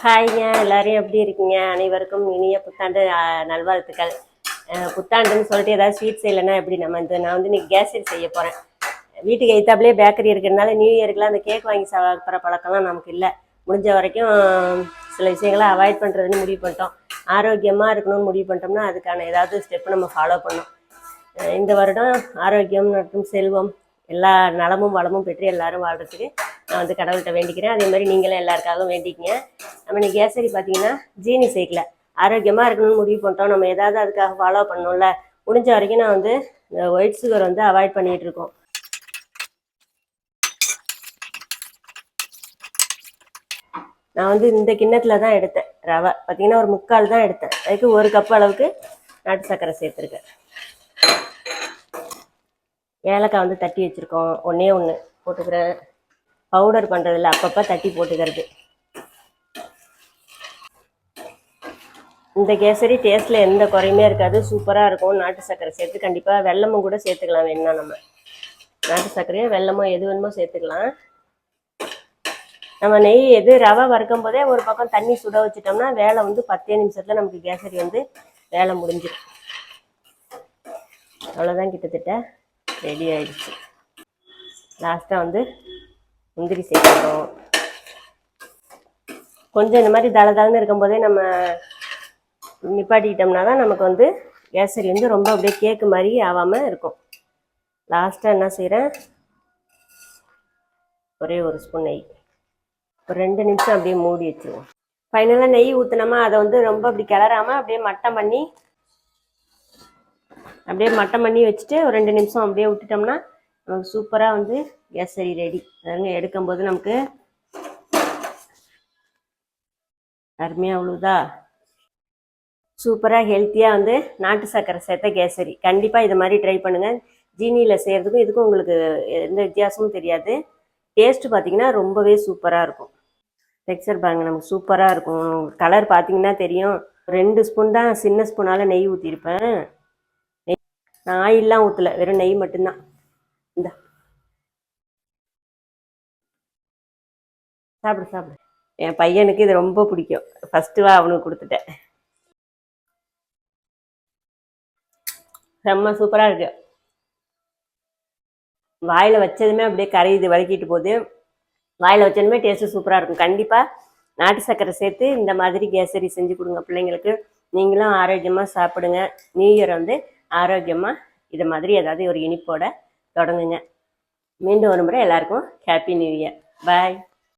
ஹாய்ங்க எல்லாரையும் எப்படி இருக்கீங்க? அனைவருக்கும் இனிய புத்தாண்டு நல்வாழ்த்துக்கள். புத்தாண்டுன்னு சொல்லிட்டு ஏதாவது ஸ்வீட் செய்யலைன்னா எப்படி நம்ம இந்த நான் வந்து இன்னைக்கு கேஸ் செய்ய போகிறேன் வீட்டுக்கு எய்த்தாப்லேயே பேக்கரி இருக்கிறதுனால நியூ இயருக்குலாம் அந்த கேக் வாங்கி சாப்பிட்ற பழக்கம்லாம் நமக்கு இல்லை. முடிஞ்ச வரைக்கும் சில விஷயங்களை அவாய்ட் பண்ணுறதுன்னு முடிவு பண்ணிட்டோம். ஆரோக்கியமாக இருக்கணும்னு முடிவு பண்ணிட்டோம்னா அதுக்கான ஏதாவது ஸ்டெப் நம்ம ஃபாலோ பண்ணோம் இந்த வருடம் ஆரோக்கியம் மற்றும் செல்வம் எல்லா நலமும் வளமும் பெற்று எல்லாரும் வாழ்றதுக்கு நான் வந்து கடவுள்கிட்ட வேண்டிக்கிறேன். அதே மாதிரி நீங்களும் எல்லாருக்காகவும் வேண்டிக்கங்க. நம்ம இன்னைக்கு கேசரி பார்த்தீங்கன்னா ஜீனி சேர்க்கல ஆரோக்கியமாக இருக்கணும்னு முடிவு பண்ணிட்டோம். நம்ம ஏதாவது அதுக்காக ஃபாலோ பண்ணணும்ல. முடிஞ்ச வரைக்கும் நான் வந்து இந்த ஒயிட் சுகர் வந்து அவாய்ட் பண்ணிகிட்டு இருக்கோம். நான் வந்து இந்த கிண்ணத்தில் தான் எடுத்தேன் ரவை. பார்த்தீங்கன்னா ஒரு முக்கால் தான் எடுத்தேன். அதுக்கு ஒரு கப் அளவுக்கு நாட்டு சர்க்கரை சேர்த்துருக்கேன். ஏலக்காய் வந்து தட்டி வச்சுருக்கோம். ஒன்றே ஒன்று போட்டுக்கிறேன். பவுடர் பண்ணுறதில்ல அப்பப்போ தட்டி போட்டுக்கிறது. இந்த கேசரி டேஸ்ட்டில் எந்த குறையுமே இருக்காது. சூப்பராக இருக்கும். நாட்டு சர்க்கரை சேர்த்து கண்டிப்பாக வெல்லமும் கூட சேர்த்துக்கலாம் வேணும்னா நம்ம. நாட்டு சர்க்கரையோ வெள்ளமோ எது வேணுமோ சேர்த்துக்கலாம். நம்ம நெய் எது ரவை வறுக்கும் போதே ஒரு பக்கம் தண்ணி சுட வச்சிட்டோம்னா வேலை வந்து பத்தே நிமிஷத்தில் நமக்கு கேசரி வந்து வேலை முடிஞ்சிடும். அவ்வளோதான் கிட்டத்தட்ட ரெடி ஆயிடுச்சு. லாஸ்ட்டாக வந்து முந்திரி சேர்த்துக்கிறோம் கொஞ்சம் இந்த மாதிரி தள தளன்னு இருக்கும்போதே நம்ம நிப்பாட்டிக்கிட்டோம்னா தான் நமக்கு வந்து கேசரி வந்து ரொம்ப அப்படியே கேக்கு மாதிரி ஆகாமல் இருக்கும். லாஸ்ட்டாக என்ன செய்கிறேன் ஒரே ஒரு ஸ்பூன் நெய். ஒரு ரெண்டு நிமிஷம் அப்படியே மூடி வச்சுருவோம். ஃபைனலாக நெய் ஊற்றினோமா அதை வந்து ரொம்ப அப்படி கிளறாமல் அப்படியே மட்டம் பண்ணி அப்படியே மட்டம் பண்ணி வச்சுட்டு ஒரு ரெண்டு நிமிஷம் அப்படியே விட்டுட்டோம்னா நமக்கு சூப்பராக வந்து கேசரி ரெடி அதுங்க எடுக்கும்போது நமக்கு அருமையாக அவ்வளோதா சூப்பராக ஹெல்த்தியாக வந்து நாட்டு சர்க்கரை சேர்த்த கேசரி. கண்டிப்பாக இது மாதிரி ட்ரை பண்ணுங்கள் ஜீனியில் செய்கிறதுக்கும் இதுக்கும் உங்களுக்கு எந்த வித்தியாசமும் தெரியாது. டேஸ்ட்டு பார்த்தீங்கன்னா ரொம்பவே சூப்பராக இருக்கும். டெக்ஸ்சர் பாருங்க நமக்கு சூப்பராக இருக்கும். கலர் பார்த்தீங்கன்னா தெரியும். ரெண்டு ஸ்பூன் தான் சின்ன ஸ்பூனால் நெய் ஊற்றிருப்பேன் நெய் நான் ஆயிலெலாம் ஊற்றலை வெறும் நெய் மட்டும்தான். இந்த. சாப்பிடு சாப்பிடு. என் பையனுக்கு இது ரொம்ப பிடிக்கும். ஃபஸ்ட்டு வா அவனுக்கு கொடுத்துட்டேன். செம்ம சூப்பராக இருக்கு. வாயில் வச்சதுமே அப்படியே கரையுது வதக்கிட்டு போகுது. வாயில் வச்சதுமே டேஸ்ட்டு சூப்பராக இருக்கும். கண்டிப்பாக நாட்டு சர்க்கரை சேர்த்து இந்த மாதிரி கேசரி செஞ்சு கொடுங்க பிள்ளைங்களுக்கு. நீங்களும் ஆரோக்கியமாக சாப்பிடுங்க. நியூ இயர் வந்து ஆரோக்கியமாக இது மாதிரி ஏதாவது ஒரு இனிப்போட தொடங்குங்க. மீண்டும் ஒரு முறை எல்லாருக்கும் ஹாப்பி நியூ இயர் பாய்